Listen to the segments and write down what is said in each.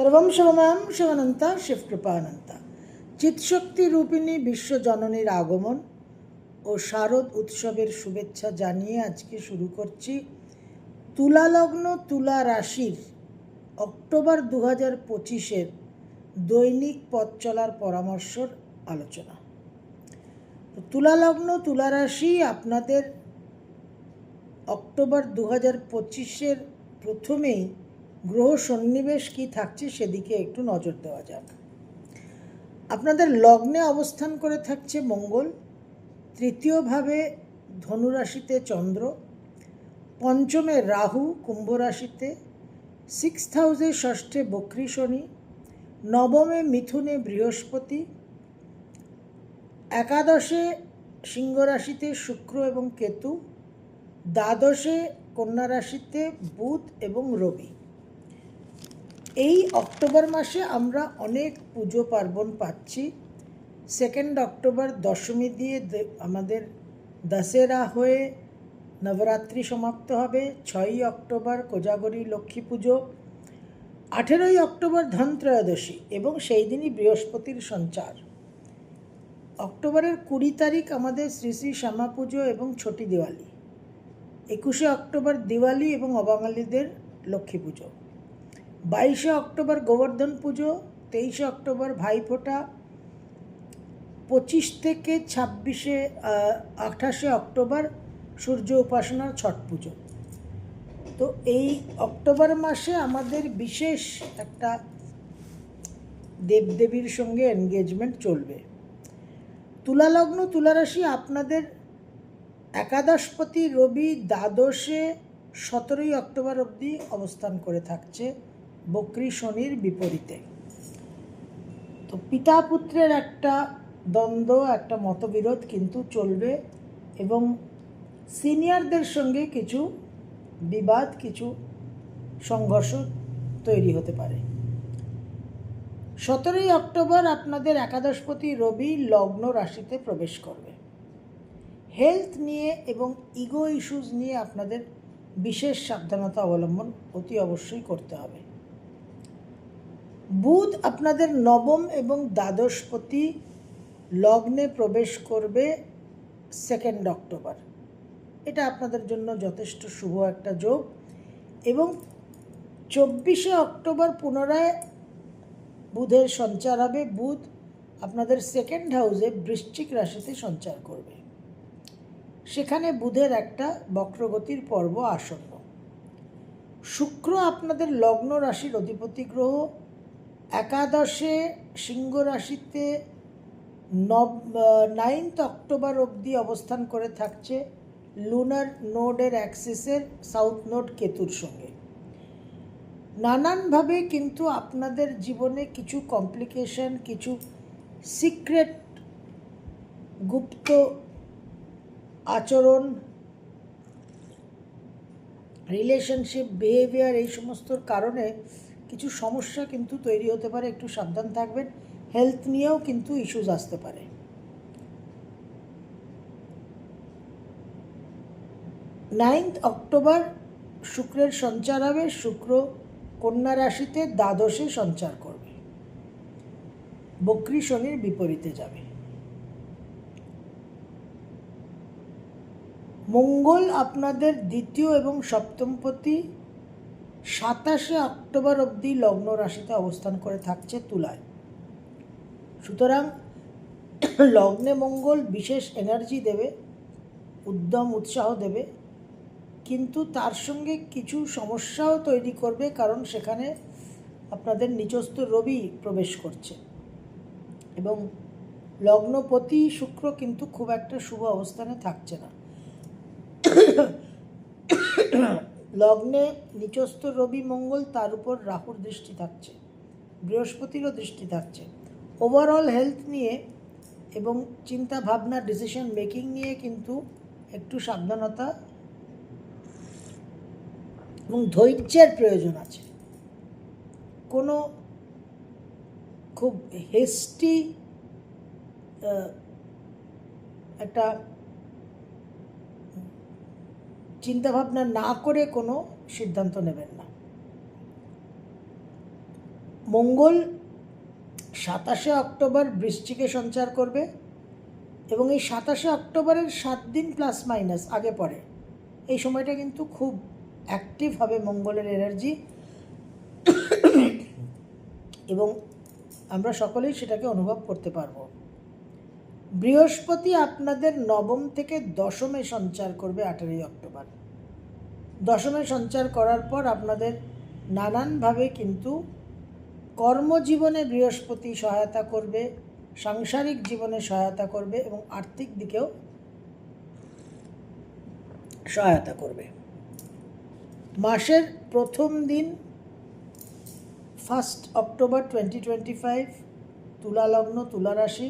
সর্বম শিবমাম শিবানন্তা শিবকৃপানন্তা চিৎশক্তি রূপিণী বিশ্বজননীর আগমন ও শারদ উৎসবের শুভেচ্ছা জানিয়ে আজকে শুরু করছি। তুলা লগ্ন তুলা রাশির অক্টোবর দু হাজার পঁচিশের দৈনিক পথ চলার পরামর্শর আলোচনা। তো তুলা লগ্ন তুলা রাশি আপনাদের অক্টোবর দু হাজার পঁচিশের প্রথমেই গ্রহ সন্নিবেশ কি থাকছে সেদিকে একটু নজর দেওয়া যাক। আপনাদের লগ্নে অবস্থান করে থাকছে মঙ্গল, তৃতীয়ভাবে ধনুরাশিতে চন্দ্র, পঞ্চমে রাহু কুম্ভ রাশিতে সিক্স হাউসে ষষ্ঠে বক্রী শনি, নবমে মিথুনে বৃহস্পতি, একাদশে সিংহ রাশিতে শুক্র এবং কেতু, দ্বাদশে কন্যা রাশিতে বুধ এবং রবি। এই অক্টোবর মাসে আমরা অনেক পুজো পার্বণ পাচ্ছি। সেকেন্ড অক্টোবর দশমী দিয়ে আমাদের দশেরা হয়ে নবরাত্রি সমাপ্ত হবে। ছয়ই অক্টোবর কোজাগরী লক্ষ্মী পুজো। আঠেরোই অক্টোবর ধনত্রয়োদশী এবং সেই দিনই বৃহস্পতির সঞ্চার। অক্টোবরের কুড়ি তারিখ আমাদের শ্রী শ্রী শ্যামা পুজো এবং ছোটি দিওয়ালি। একুশে অক্টোবর দিওয়ালি এবং অবাঙালিদের লক্ষ্মী পুজো। বাইশে অক্টোবর গোবর্ধন পুজো, তেইশে অক্টোবর ভাইফোঁটা, পঁচিশ থেকে ছাব্বিশে আঠাশে অক্টোবর সূর্য উপাসনার ছট পুজো। তো এই অক্টোবর মাসে আমাদের বিশেষ একটা দেবদেবীর সঙ্গে এনগেজমেন্ট চলবে। তুলালগ্ন তুলারাশি আপনাদের একাদশপতি রবি দ্বাদশে সতেরোই অক্টোবর অবধি অবস্থান করে থাকছে। বকরি শনির বিপরীতে। তো পিতা পুত্রের একটা দ্বন্দ্ব, একটা মতবিরোধ কিন্তু চলবে এবং সিনিয়রদের সঙ্গে কিছু বিবাদ, কিছু সংঘর্ষ তৈরি হতে পারে। সতেরোই অক্টোবর আপনাদের একাদশপতি রবি লগ্ন রাশিতে প্রবেশ করবে। হেলথ নিয়ে এবং ইগো ইস্যুজ নিয়ে আপনাদের বিশেষ সাবধানতা অবলম্বন অতি অবশ্যই করতে হবে। বুধ আপনাদের নবম এবং দ্বাদশপতি লগ্নে প্রবেশ করবে সেকেন্ড অক্টোবর এটা আপনাদের জন্য যথেষ্ট শুভ একটা যোগ। এবং চব্বিশে অক্টোবর পুনরায় বুধের সঞ্চার হবে। বুধ আপনাদের সেকেন্ড হাউসে বৃশ্চিক রাশিতে সঞ্চার করবে। সেখানে বুধের একটা বক্রগতির পর্ব আসন্ন। শুক্র আপনাদের লগ্ন রাশির অধিপতি গ্রহ। একাদশে সিংহ রাশিতে নব নাইনথ অক্টোবর অবধি অবস্থান করে থাকছে লুনার নোডের অ্যাক্সিসের সাউথ নোড কেতুর সঙ্গে। নানানভাবে কিন্তু আপনাদের জীবনে কিছু কমপ্লিকেশন কিছু সিক্রেট গুপ্ত আচরণ রিলেশনশিপ বিহেভিয়ার এই সমস্তর কারণে কিছু সমস্যা কিন্তু তৈরি হতে পারে, একটু সাবধান থাকবেন। হেলথ নিয়েও কিন্তু ইস্যুজ আসতে পারে। নাইন্থ অক্টোবর শুক্রের সঞ্চার হবে। শুক্র কন্যা রাশিতে দ্বাদশে সঞ্চার করবে। বক্রী শনির বিপরীতে যাবে। মঙ্গল আপনাদের দ্বিতীয় এবং সপ্তমপতি সাতাশে অক্টোবর অবধি লগ্ন রাশিতে অবস্থান করে থাকছে তুলায়। সুতরাং লগ্নে মঙ্গল বিশেষ এনার্জি দেবে, উদ্যম উৎসাহ দেবে, কিন্তু তার সঙ্গে কিছু সমস্যাও তৈরি করবে কারণ সেখানে আপনাদের নিচস্থ রবি প্রবেশ করছে। এবং লগ্নপতি শুক্র কিন্তু খুব একটা শুভ অবস্থানে থাকছে না। লগ্নে নিচস্থ রবি মঙ্গল তার উপর রাহুর দৃষ্টি থাকছে, বৃহস্পতিরও দৃষ্টি থাকছে। ওভারঅল হেলথ নিয়ে এবং চিন্তা ভাবনা ডিসিশন মেকিং নিয়ে কিন্তু একটু সাবধানতা এবং ধৈর্যের প্রয়োজন আছে। কোনো খুব হেস্টি একটা চিন্তাভাবনা না করে কোনো সিদ্ধান্ত নেবেন না। মঙ্গল সাতাশে অক্টোবর বৃষ্টিকে সঞ্চার করবে এবং এই সাতাশে অক্টোবরের সাত দিন প্লাস মাইনাস আগে পরে এই সময়টা কিন্তু খুব অ্যাক্টিভ হবে মঙ্গলের এনার্জি এবং আমরা সকলেই সেটাকে অনুভব করতে পারব। বৃহস্পতি আপনাদের নবম থেকে দশমে সঞ্চার করবে আঠেরোই অক্টোবর। দশমে সঞ্চার করার পর আপনাদের নানানভাবে কিন্তু কর্মজীবনে বৃহস্পতি সহায়তা করবে, সাংসারিক জীবনে সহায়তা করবে এবং আর্থিক দিকেও সহায়তা করবে। মাসের প্রথম দিন first October twenty twenty five তুলা লগ্ন, তুলা রাশি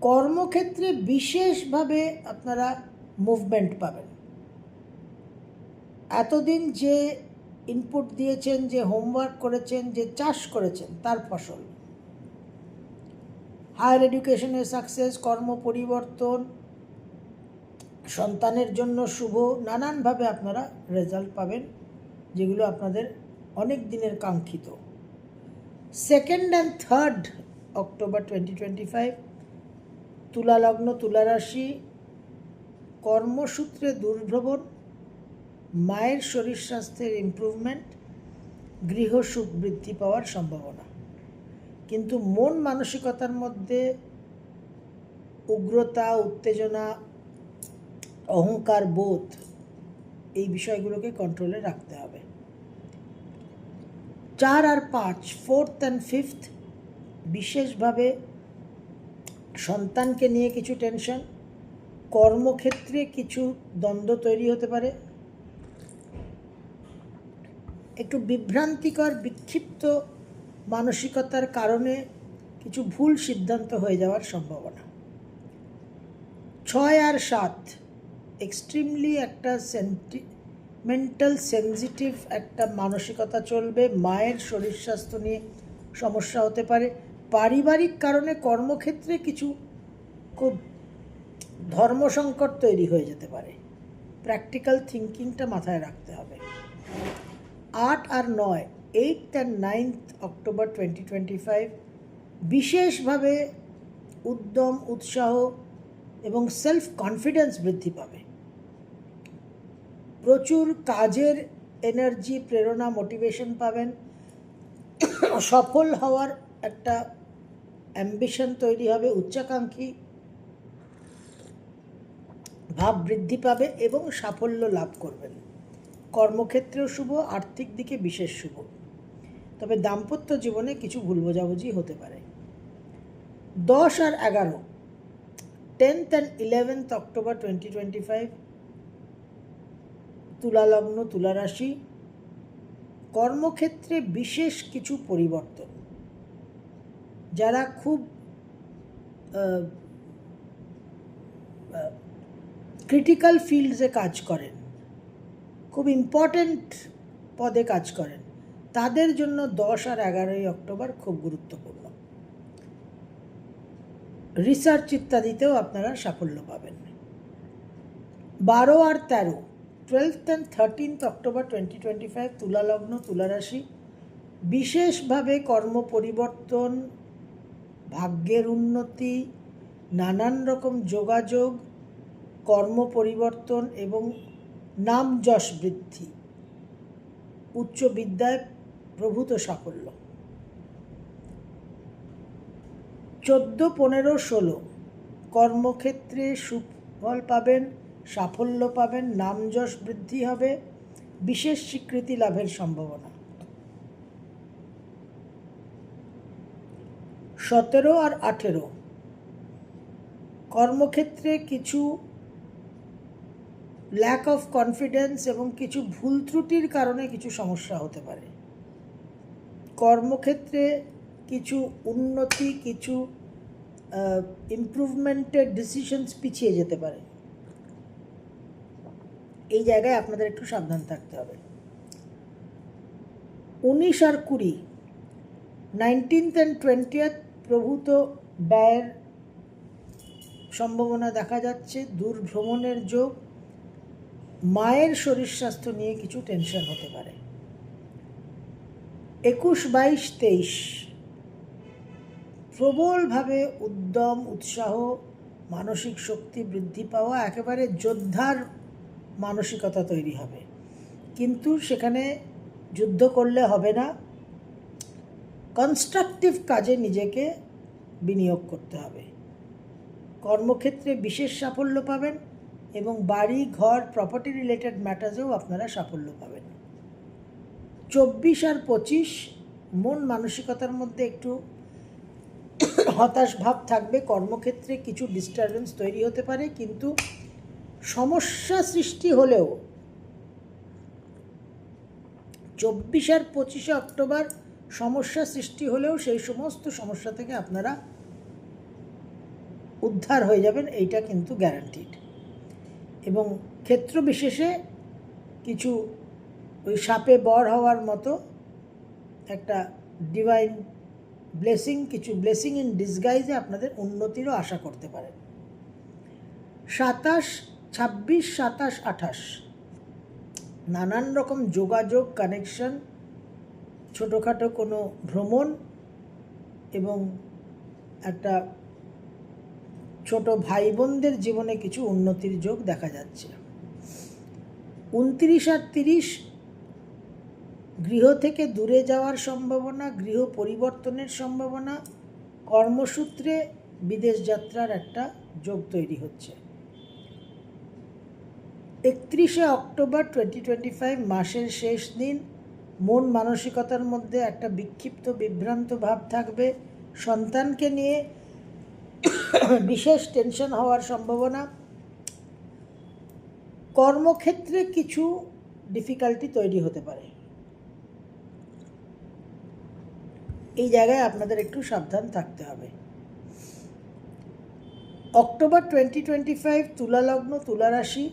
কর্মক্ষেত্রে বিশেষভাবে আপনারা মুভমেন্ট পাবেন। এতদিন যে ইনপুট দিয়েছেন, যে হোমওয়ার্ক করেছেন, যে চাষ করেছেন, তার ফসল। হায়ার এডুকেশনের সাকসেস কর্ম পরিবর্তন, সন্তানের জন্য শুভ, নানানভাবে আপনারা রেজাল্ট পাবেন, যেগুলো আপনাদের অনেক দিনের কাঙ্ক্ষিত। Second and third October twenty twenty five তুলা লগ্ন তুলা রাশি কর্মসূত্রে দুর্ভ্রমণ, মায়ের শরীর স্বাস্থ্যের ইমপ্রুভমেন্ট গৃহ সুখ বৃদ্ধি পাওয়ার সম্ভাবনা। কিন্তু মন মানসিকতার মধ্যে উগ্রতা, উত্তেজনা, অহংকার বোধ, এই বিষয়গুলোকে কন্ট্রোলে রাখতে হবে। চার আর পাঁচ ফোর্থ অ্যান্ড ফিফথ বিশেষভাবে সন্তানকে নিয়ে কিছু টেনশন কর্মক্ষেত্রে কিছু দ্বন্দ্ব তৈরি হতে পারে। একটু বিভ্রান্তিকর, বিক্ষিপ্ত মানসিকতার কারণে কিছু ভুল সিদ্ধান্ত হয়ে যাওয়ার সম্ভাবনা। ছয় আর সাত এক্সট্রিমলি একটা সেন্টিমেন্টাল সেন্সিটিভ একটা মানসিকতা চলবে। মায়ের শরীর স্বাস্থ্য নিয়ে সমস্যা হতে পারে। পারিবারিক কারণে কর্মক্ষেত্রে কিছু খুব ধর্মসংকট তৈরি হয়ে যেতে পারে। প্র্যাকটিক্যাল থিঙ্কিংটা মাথায় রাখতে হবে। আট আর নয় eight and ninth October twenty twenty five বিশেষভাবে উদ্যম, উৎসাহ এবং সেলফ কনফিডেন্স বৃদ্ধি পাবে। প্রচুর কাজের এনার্জি প্রেরণা মোটিভেশন পাবেন। সফল হওয়ার একটা অ্যাম্বিশন তৈরি হবে, উচ্চাকাঙ্ক্ষী ভাব বৃদ্ধি পাবে এবং সাফল্য লাভ করবেন। কর্মক্ষেত্রেও শুভ, আর্থিক দিকে বিশেষ শুভ। তবে দাম্পত্য জীবনে কিছু ভুল বোঝাবুঝি হতে পারে। দশ আর এগারো tenth and eleventh October twenty twenty five তুলা লগ্ন তুলা রাশি কর্মক্ষেত্রে বিশেষ কিছু পরিবর্তন। যারা খুব ক্রিটিক্যাল ফিল্ডসে কাজ করেন, খুব ইম্পর্ট্যান্ট পদে কাজ করেন, তাদের জন্য দশ আর এগারোই অক্টোবর খুব গুরুত্বপূর্ণ। রিসার্চ ইত্যাদিতেও আপনারা সাফল্য পাবেন। বারো আর তেরো twelfth and thirteenth October twenty twenty five তুলা লগ্ন তুলা রাশি বিশেষভাবে কর্ম পরিবর্তন ভাগ্যের উন্নতি, নানান রকম যোগাযোগ, কর্ম পরিবর্তন এবং নাম যশ বৃদ্ধি। উচ্চ বিদ্যায় প্রভূত সাফল্য। চোদ্দ, পনেরো, ষোলো। কর্মক্ষেত্রে সুফল পাবেন, সাফল্য পাবেন, নাম যশ বৃদ্ধি হবে, বিশেষ স্বীকৃতি লাভের সম্ভাবনা। সতেরো আর আঠেরো। কর্মক্ষেত্রে কিছু ল্যাক অফ কনফিডেন্স এবং কিছু ভুল ত্রুটির কারণে কিছু সমস্যা হতে পারে। কর্মক্ষেত্রে কিছু উন্নতি, কিছু ইমপ্রুভমেন্টের ডিসিশনস পিছিয়ে যেতে পারে। এই জায়গায় আপনাদের একটু সাবধান থাকতে হবে। উনিশ আর কুড়ি নাইনটিন্থ অ্যান্ড টোয়েন্টিয়েথ প্রভূত ব্যয়ের সম্ভাবনা দেখা যাচ্ছে দূর ভ্রমণের যোগ, মায়ের শরীর স্বাস্থ্য নিয়ে কিছু টেনশন হতে পারে। একুশ বাইশ তেইশ, প্রবলভাবে উদ্যম, উৎসাহ, মানসিক শক্তি বৃদ্ধি পাওয়া একেবারে যোদ্ধার মানসিকতা তৈরি হবে। কিন্তু সেখানে যুদ্ধ করলে হবে না। কনস্ট্রাকটিভ কাজে নিজেকে বিনিয়োগ করতে হবে। কর্মক্ষেত্রে বিশেষ সাফল্য পাবেন এবং বাড়ি, ঘর প্রপার্টি রিলেটেড ম্যাটার্সেও আপনারা সাফল্য পাবেন। চব্বিশ আর পঁচিশ, মন মানসিকতার মধ্যে একটু হতাশ ভাব থাকবে। কর্মক্ষেত্রে কিছু ডিস্টারবেন্স তৈরি হতে পারে, কিন্তু সমস্যা সৃষ্টি হলেও চব্বিশ আর পঁচিশে অক্টোবর সমস্যা সৃষ্টি হলেও সেই সমস্ত সমস্যা থেকে আপনারা উদ্ধার হয়ে যাবেন, এইটা কিন্তু গ্যারান্টিড এবং ক্ষেত্র বিশেষে কিছু ওই সাপে বর হওয়ার মতো একটা ডিভাইন ব্লেসিং কিছু ব্লেসিং ইন ডিসগাইজে আপনাদের উন্নতিরও আশা করতে পারেন। সাতাশ, ছাব্বিশ, সাতাশ, আঠাশ, নানান রকম যোগাযোগ কানেকশন ছোটোখাটো কোনো ভ্রমণ এবং একটা ছোট ভাই বোনদের জীবনে কিছু উন্নতির যোগ দেখা যাচ্ছে। উনত্রিশ আর তিরিশ গৃহ থেকে দূরে যাওয়ার সম্ভাবনা, গৃহ পরিবর্তনের সম্ভাবনা, কর্মসূত্রে বিদেশ যাত্রার একটা যোগ তৈরি হচ্ছে। একত্রিশে অক্টোবর টোয়েন্টি টোয়েন্টি ফাইভ মাসের শেষ দিন মন মানসিকতার মধ্যে একটা বিক্ষিপ্ত, বিভ্রান্ত ভাব থাকবে। সন্তানকে নিয়ে বিশেষ টেনশন হওয়ার সম্ভাবনা। কর্মক্ষেত্রে কিছু ডিফিকাল্টি তৈরি হতে পারে। এই জায়গায় আপনাদের একটু সাবধান থাকতে হবে। অক্টোবর টোয়েন্টি টোয়েন্টি ফাইভ তুলা লগ্ন, তুলা রাশি।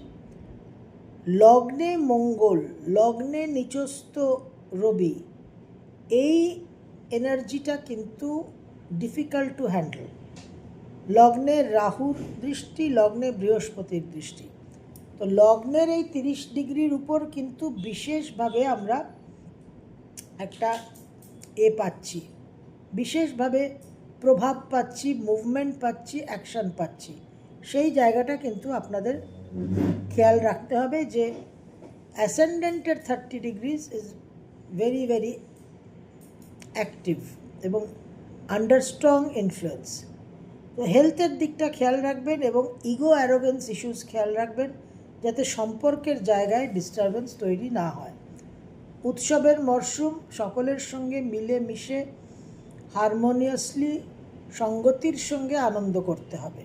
লগ্নে মঙ্গল, লগ্নে নিচস্থ রবি, এই এনার্জিটা কিন্তু ডিফিকাল্ট টু হ্যান্ডেল লগ্নে রাহুর দৃষ্টি, লগ্নে বৃহস্পতির দৃষ্টি। তো লগ্নের এই তিরিশ ডিগ্রির উপর কিন্তু বিশেষভাবে আমরা একটা এ পাচ্ছি, বিশেষভাবে প্রভাব পাচ্ছি মুভমেন্ট পাচ্ছি অ্যাকশন পাচ্ছি। সেই জায়গাটা কিন্তু আপনাদের খেয়াল রাখতে হবে যে অ্যাসেন্ডেন্টের thirty degrees is very very active এবং আন্ডার স্ট্রং ইনফ্লুয়েন্স তো হেলথের দিকটা খেয়াল রাখবেন এবং ইগো অ্যারোগেন্স ইস্যুস খেয়াল রাখবেন যাতে সম্পর্কের জায়গায় ডিস্টারবেন্স তৈরি না হয়। উৎসবের মরশুম সকলের সঙ্গে মিলে মিশে হারমোনিয়াসলি সঙ্গতির সঙ্গে আনন্দ করতে হবে।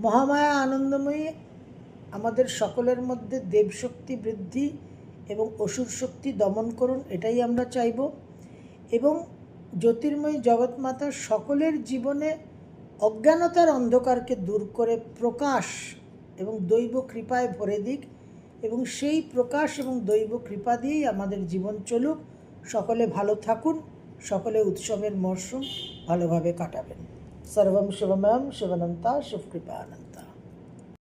মহামায়া আনন্দময়ী আমাদের সকলের মধ্যে দেবশক্তি বৃদ্ধি এবং অসুর শক্তি দমন করুন, এটাই আমরা চাইব। এবং জ্যোতির্ময়ী জগৎমাতা সকলের জীবনে অজ্ঞানতার অন্ধকারকে দূর করে প্রকাশ এবং দৈব কৃপায় ভরে দিক এবং সেই প্রকাশ এবং দৈব কৃপা দিয়েই আমাদের জীবন চলুক। সকলে ভালো থাকুন, সকলে উৎসবের মরশুম ভালোভাবে কাটাবেন। সর্বম শিবময়ম শিবনন্তা শিবকৃপা আনন্দ